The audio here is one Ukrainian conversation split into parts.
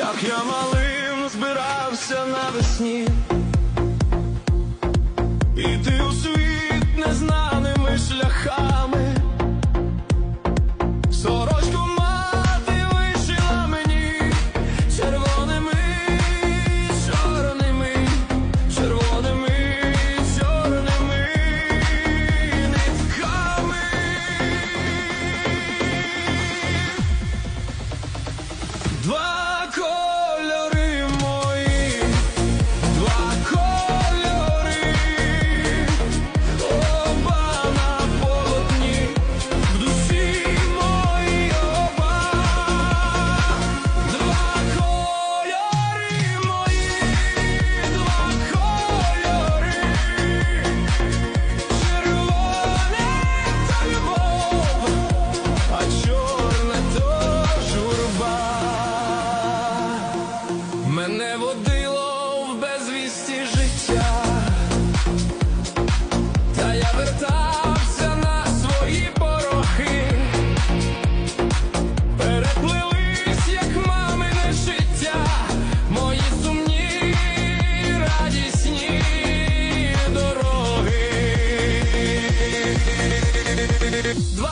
як я малим збирався навесні, І у Два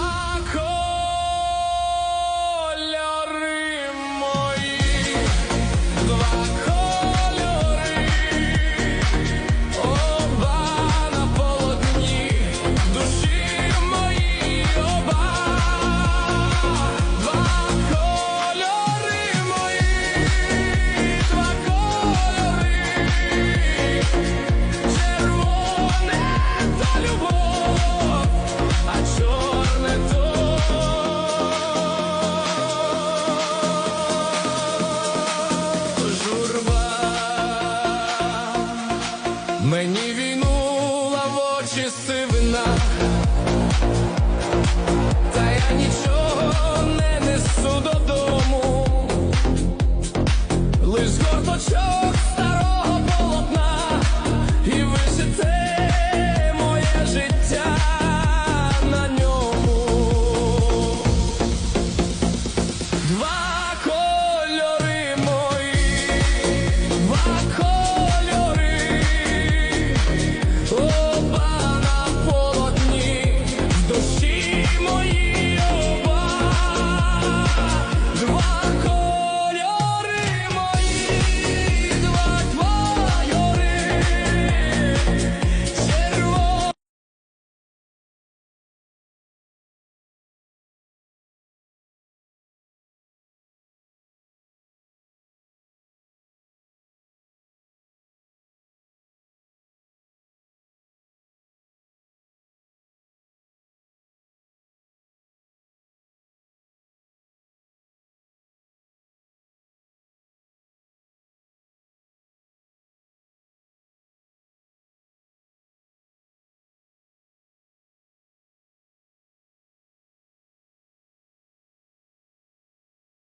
Мені війнула в очі сивина, та я нічого.